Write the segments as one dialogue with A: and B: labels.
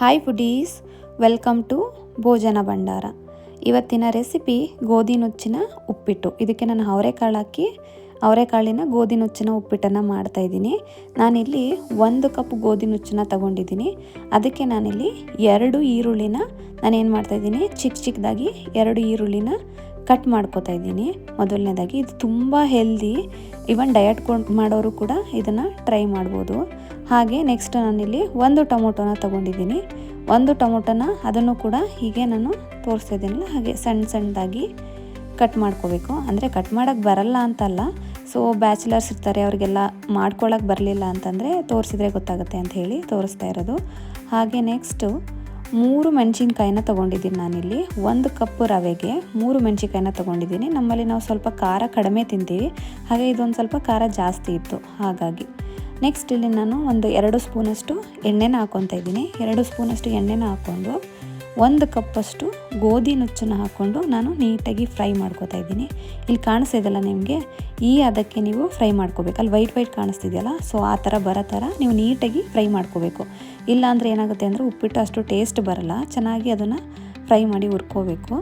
A: Hi foodies welcome to ಭೋಜನ ಭಂಡಾರ ಇವತ್ತಿನ recipe ಗೋಧಿ ನುಚ್ಚಿನ ಉಪ್ಪಿಟ್ಟು. ಇದಕ್ಕೆ ನಾನು ಅವರೆಕಾಳು ಹಾಕಿ ಅವರೆಕಾಳಿನ ಗೋಧಿ ನುಚ್ಚಿನ ಉಪ್ಪಿಟ್ಟನ್ನು ಮಾಡ್ತಾಯಿದ್ದೀನಿ ನಾನಿಲ್ಲಿ ಒಂದು ಕಪ್ ಗೋಧಿ ನುಚ್ಚನ್ನ ತಗೊಂಡಿದ್ದೀನಿ. ಅದಕ್ಕೆ ನಾನಿಲ್ಲಿ ಎರಡು ಈರುಳ್ಳಿನ ನಾನೇನು ಮಾಡ್ತಾಯಿದ್ದೀನಿ ಚಿಕ್ಕ ಚಿಕ್ಕದಾಗಿ ಎರಡು ಈರುಳ್ಳಿನ ಕಟ್ ಮಾಡ್ಕೋತಾ ಇದ್ದೀನಿ. ಮೊದಲನೇದಾಗಿ ಇದು ತುಂಬ ಹೆಲ್ದಿ ಇವನ್ ಡಯಟ್ ಮಾಡೋರು ಕೂಡ ಇದನ್ನು ಟ್ರೈ ಮಾಡ್ಬೋದು. ಹಾಗೆ ನೆಕ್ಸ್ಟ್ ನಾನಿಲ್ಲಿ ಒಂದು ಟೊಮೊಟೊನ ತೊಗೊಂಡಿದ್ದೀನಿ. ಒಂದು ಟೊಮೊಟೊನ ಅದನ್ನು ಕೂಡ ಹೀಗೆ ನಾನು ತೋರಿಸ್ತಾ ಇದ್ದೀನಲ್ಲ, ಹಾಗೆ ಸಣ್ಣ ಸಣ್ಣದಾಗಿ ಕಟ್ ಮಾಡ್ಕೋಬೇಕು. ಅಂದರೆ ಕಟ್ ಮಾಡೋಕ್ಕೆ ಬರಲ್ಲ ಅಂತಲ್ಲ ಸೊ ಬ್ಯಾಚುಲರ್ಸ್ ಇರ್ತಾರೆ, ಅವರಿಗೆಲ್ಲ ಮಾಡ್ಕೊಳಕ್ಕೆ ಬರಲಿಲ್ಲ ಅಂತಂದರೆ ತೋರಿಸಿದ್ರೆ ಗೊತ್ತಾಗುತ್ತೆ ಅಂತ ಹೇಳಿ ತೋರಿಸ್ತಾ ಇರೋದು. ಹಾಗೆ ನೆಕ್ಸ್ಟು ಮೂರು ಮೆಣಸಿನ್ಕಾಯಿನ ತೊಗೊಂಡಿದ್ದೀನಿ ನಾನಿಲ್ಲಿ. ಒಂದು ಕಪ್ ರವೆಗೆ ಮೂರು ಮೆಣಸಿನ್ಕಾಯಿನ ತೊಗೊಂಡಿದ್ದೀನಿ. ನಮ್ಮಲ್ಲಿ ನಾವು ಸ್ವಲ್ಪ ಖಾರ ಕಡಿಮೆ ತಿಂತೀವಿ. ಹಾಗೆ ಇದೊಂದು ಸ್ವಲ್ಪ ಖಾರ ಜಾಸ್ತಿ ಇತ್ತು. ಹಾಗಾಗಿ ನೆಕ್ಸ್ಟ್ ಇಲ್ಲಿ ನಾನು ಒಂದು ಎರಡು ಸ್ಪೂನಷ್ಟು ಎಣ್ಣೆನ ಹಾಕ್ಕೊತಾ ಇದ್ದೀನಿ. ಎರಡು ಸ್ಪೂನಷ್ಟು ಎಣ್ಣೆನ ಹಾಕ್ಕೊಂಡು ಒಂದು ಕಪ್ಪಷ್ಟು ಗೋಧಿ ನುಚ್ಚನ್ನು ಹಾಕ್ಕೊಂಡು ನಾನು ನೀಟಾಗಿ ಫ್ರೈ ಮಾಡ್ಕೋತಾ ಇದ್ದೀನಿ. ಇಲ್ಲಿ ಕಾಣಿಸ್ತಿದೆಯಲ್ಲ ನಿಮಗೆ? ಈ ಅದಕ್ಕೆ ನೀವು ಫ್ರೈ ಮಾಡ್ಕೋಬೇಕು. ಅಲ್ಲಿ ವೈಟ್ ವೈಟ್ ಕಾಣಿಸ್ತಿದೆಯಲ್ಲ, ಸೊ ಆ ಥರ ಬರೋ ಥರ ನೀವು ನೀಟಾಗಿ ಫ್ರೈ ಮಾಡ್ಕೋಬೇಕು. ಇಲ್ಲಾಂದರೆ ಏನಾಗುತ್ತೆ ಅಂದರೆ ಉಪ್ಪಿಟ್ಟು ಅಷ್ಟು ಟೇಸ್ಟ್ ಬರಲ್ಲ, ಚೆನ್ನಾಗಿ ಅದನ್ನು ಫ್ರೈ ಮಾಡಿ ಹುರ್ಕೋಬೇಕು.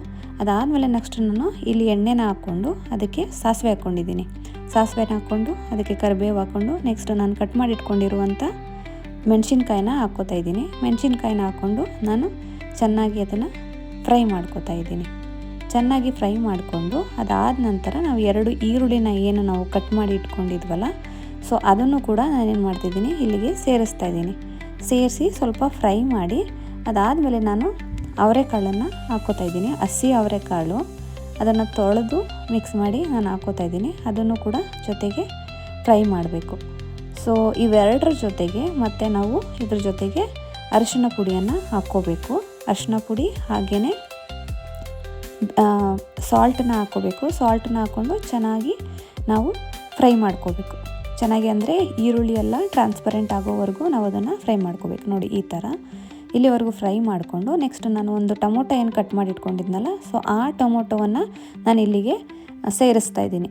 A: ಅದಾದಮೇಲೆ ನೆಕ್ಸ್ಟ್ ನಾನು ಇಲ್ಲಿ ಎಣ್ಣೆನ ಹಾಕ್ಕೊಂಡು ಅದಕ್ಕೆ ಸಾಸಿವೆ ಹಾಕ್ಕೊಂಡಿದ್ದೀನಿ. ಸಾಸಿವೆನ ಹಾಕ್ಕೊಂಡು ಅದಕ್ಕೆ ಕರಿಬೇವು ಹಾಕ್ಕೊಂಡು ನೆಕ್ಸ್ಟ್ ನಾನು ಕಟ್ ಮಾಡಿ ಇಟ್ಕೊಂಡಿರುವಂಥ ಮೆಣಸಿನ್ಕಾಯಿನ ಹಾಕ್ಕೋತಾ ಇದ್ದೀನಿ. ಮೆಣಸಿನ್ಕಾಯಿನ ಹಾಕ್ಕೊಂಡು ನಾನು ಚೆನ್ನಾಗಿ ಅದನ್ನು ಫ್ರೈ ಮಾಡ್ಕೋತಾ ಇದ್ದೀನಿ. ಚೆನ್ನಾಗಿ ಫ್ರೈ ಮಾಡಿಕೊಂಡು ಅದಾದ ನಂತರ ನಾವು ಎರಡು ಈರುಳ್ಳಿನ ಏನು ನಾವು ಕಟ್ ಮಾಡಿ ಇಟ್ಕೊಂಡಿದ್ವಲ್ಲ, ಸೊ ಅದನ್ನು ಕೂಡ ನಾನೇನು ಮಾಡ್ತಿದ್ದೀನಿ, ಇಲ್ಲಿಗೆ ಸೇರಿಸ್ತಾ ಇದ್ದೀನಿ. ಸೇರಿಸಿ ಸ್ವಲ್ಪ ಫ್ರೈ ಮಾಡಿ ಅದಾದಮೇಲೆ ನಾನು ಅವರೆಕಾಳನ್ನು ಹಾಕ್ಕೋತಾ ಇದ್ದೀನಿ. ಹಸಿ ಅವರೆಕಾಳು ಅದನ್ನು ತೊಳೆದು ಮಿಕ್ಸ್ ಮಾಡಿ ನಾನು ಹಾಕೋತಾ ಇದ್ದೀನಿ. ಅದನ್ನು ಕೂಡ ಜೊತೆಗೆ ಫ್ರೈ ಮಾಡಬೇಕು. ಸೊ ಇವೆರಡರ ಜೊತೆಗೆ ಮತ್ತು ನಾವು ಇದ್ರ ಜೊತೆಗೆ ಅರಿಶಿನ ಪುಡಿಯನ್ನು ಹಾಕ್ಕೋಬೇಕು. ಅರಿಶಿನ ಪುಡಿ ಹಾಗೆಯೇ ಸಾಲ್ಟನ್ನ ಹಾಕ್ಕೋಬೇಕು. ಸಾಲ್ಟನ್ನ ಹಾಕ್ಕೊಂಡು ಚೆನ್ನಾಗಿ ನಾವು ಫ್ರೈ ಮಾಡ್ಕೋಬೇಕು. ಚೆನ್ನಾಗಿ ಅಂದರೆ ಈರುಳ್ಳಿ ಎಲ್ಲ ಟ್ರಾನ್ಸ್ಪರೆಂಟ್ ಆಗೋವರೆಗೂ ನಾವು ಅದನ್ನು ಫ್ರೈ ಮಾಡ್ಕೋಬೇಕು. ನೋಡಿ ಈ ಥರ ಇಲ್ಲಿವರೆಗೂ ಫ್ರೈ ಮಾಡಿಕೊಂಡು ನೆಕ್ಸ್ಟ್ ನಾನು ಒಂದು ಟೊಮೊಟೊ ಏನು ಕಟ್ ಮಾಡಿ ಇಟ್ಕೊಂಡಿದ್ನಲ್ಲ ಸೊ ಆ ಟೊಮೊಟೊವನ್ನು ನಾನು ಇಲ್ಲಿಗೆ ಸೇರಿಸ್ತಾ ಇದ್ದೀನಿ.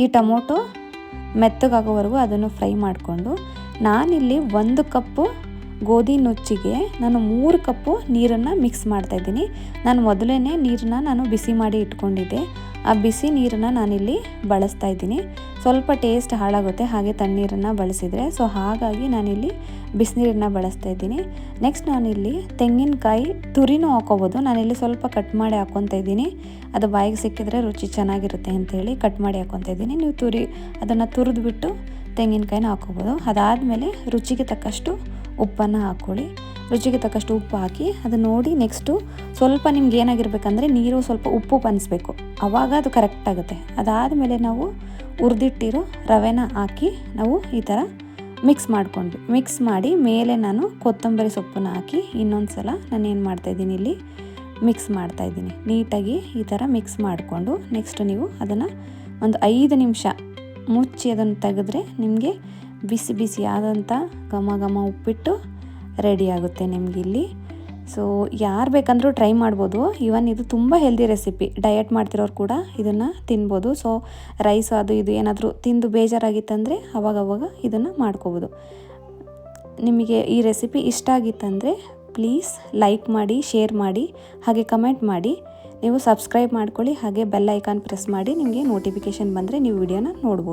A: ಈ ಟೊಮೊಟೊ ಮೆತ್ತಗಾಗೋವರೆಗೂ ಅದನ್ನು ಫ್ರೈ ಮಾಡಿಕೊಂಡು ನಾನಿಲ್ಲಿ ಒಂದು ಕಪ್ಪು ಗೋಧಿ ನುಚ್ಚಿಗೆ ನಾನು ಮೂರು ಕಪ್ಪು ನೀರನ್ನು ಮಿಕ್ಸ್ ಮಾಡ್ತಾಯಿದ್ದೀನಿ ನಾನು ಮೊದಲೇ ನೀರನ್ನ ನಾನು ಬಿಸಿ ಮಾಡಿ ಇಟ್ಕೊಂಡಿದ್ದೆ. ಆ ಬಿಸಿ ನೀರನ್ನು ನಾನಿಲ್ಲಿ ಬಳಸ್ತಾ ಇದ್ದೀನಿ. ಸ್ವಲ್ಪ ಟೇಸ್ಟ್ ಹಾಳಾಗುತ್ತೆ, ಹಾಗೆ ತಣ್ಣೀರನ್ನು ಬಳಸಿದರೆ. ಸೊ ಹಾಗಾಗಿ ನಾನಿಲ್ಲಿ ಬಿಸಿನೀರನ್ನು ಬಳಸ್ತಾ ಇದ್ದೀನಿ. ನೆಕ್ಸ್ಟ್ ನಾನಿಲ್ಲಿ ತೆಂಗಿನಕಾಯಿ ತುರಿನೂ ಹಾಕೋಬೋದು. ನಾನಿಲ್ಲಿ ಸ್ವಲ್ಪ ಕಟ್ ಮಾಡಿ ಹಾಕ್ಕೊತಾ ಇದ್ದೀನಿ. ಅದು ಬಾಯಿಗೆ ಸಿಕ್ಕಿದ್ರೆ ರುಚಿ ಚೆನ್ನಾಗಿರುತ್ತೆ ಅಂಥೇಳಿ ಕಟ್ ಮಾಡಿ ಹಾಕ್ಕೊತಾ ಇದ್ದೀನಿ. ನೀವು ತುರಿ ಅದನ್ನು ತುರಿದ್ಬಿಟ್ಟು ತೆಂಗಿನಕಾಯಿನ ಹಾಕೋಬೋದು. ಅದಾದಮೇಲೆ ರುಚಿಗೆ ತಕ್ಕಷ್ಟು ಉಪ್ಪನ್ನು ಹಾಕ್ಕೊಳ್ಳಿ. ರುಚಿಗೆ ತಕ್ಕಷ್ಟು ಉಪ್ಪು ಹಾಕಿ ಅದು ನೋಡಿ ನೆಕ್ಸ್ಟು ಸ್ವಲ್ಪ ನಿಮ್ಗೆ ಏನಾಗಿರ್ಬೇಕಂದ್ರೆ ನೀರು, ಸ್ವಲ್ಪ ಉಪ್ಪು ಪನಿಸ್ಬೇಕು. ಆವಾಗ ಅದು ಕರೆಕ್ಟ್ ಆಗುತ್ತೆ. ಅದಾದಮೇಲೆ ನಾವು ಹುರಿದಿಟ್ಟಿರೋ ರವೆನ ಹಾಕಿ ನಾವು ಈ ಥರ ಮಿಕ್ಸ್ ಮಾಡಿಕೊಂಡ್ವಿ. ಮಿಕ್ಸ್ ಮಾಡಿ ಮೇಲೆ ನಾನು ಕೊತ್ತಂಬರಿ ಸೊಪ್ಪನ್ನ ಹಾಕಿ ಇನ್ನೊಂದು ಸಲ ನಾನು ಏನು ಮಾಡ್ತಾಯಿದ್ದೀನಿ ಇಲ್ಲಿ ಮಿಕ್ಸ್ ಮಾಡ್ತಾಯಿದ್ದೀನಿ ನೀಟಾಗಿ ಈ ಥರ ಮಿಕ್ಸ್ ಮಾಡಿಕೊಂಡು ನೆಕ್ಸ್ಟ್ ನೀವು ಅದನ್ನು ಒಂದು ಐದು ನಿಮಿಷ ಮುಚ್ಚಿ ಅದನ್ನು ತೆಗೆದ್ರೆ ನಿಮಗೆ ಬಿಸಿ ಬಿಸಿ ಆದಂಥ ಘಮ ಘಮ ಉಪ್ಪಿಟ್ಟು ರೆಡಿ ಆಗುತ್ತೆ ನಿಮಗಿಲ್ಲಿ. ಸೊ ಯಾರು ಬೇಕಂದರೂ ಟ್ರೈ ಮಾಡ್ಬೋದು. ಇವನ್ ಇದು ತುಂಬ ಹೆಲ್ದಿ ರೆಸಿಪಿ ಡಯಟ್ ಮಾಡ್ತಿರೋರು ಕೂಡ ಇದನ್ನು ತಿನ್ಬೋದು. ಸೊ ರೈಸ್ ಅದು ಇದು ಏನಾದರೂ ತಿಂದು ಬೇಜಾರಾಗಿತ್ತಂದರೆ ಅವಾಗವಾಗ ಇದನ್ನು ಮಾಡ್ಕೋಬೋದು. ನಿಮಗೆ ಈ ರೆಸಿಪಿ ಇಷ್ಟ ಆಗಿತ್ತಂದರೆ ಪ್ಲೀಸ್ ಲೈಕ್ ಮಾಡಿ ಶೇರ್ ಮಾಡಿ, ಹಾಗೆ ಕಮೆಂಟ್ ಮಾಡಿ. ನೀವು ಸಬ್ಸ್ಕ್ರೈಬ್ ಮಾಡ್ಕೊಳ್ಳಿ, ಹಾಗೆ ಬೆಲ್ ಐಕಾನ್ ಪ್ರೆಸ್ ಮಾಡಿ, ನಿಮಗೆ ನೋಟಿಫಿಕೇಷನ್ ಬಂದರೆ ನೀವು ವಿಡಿಯೋನ ನೋಡ್ಬೋದು.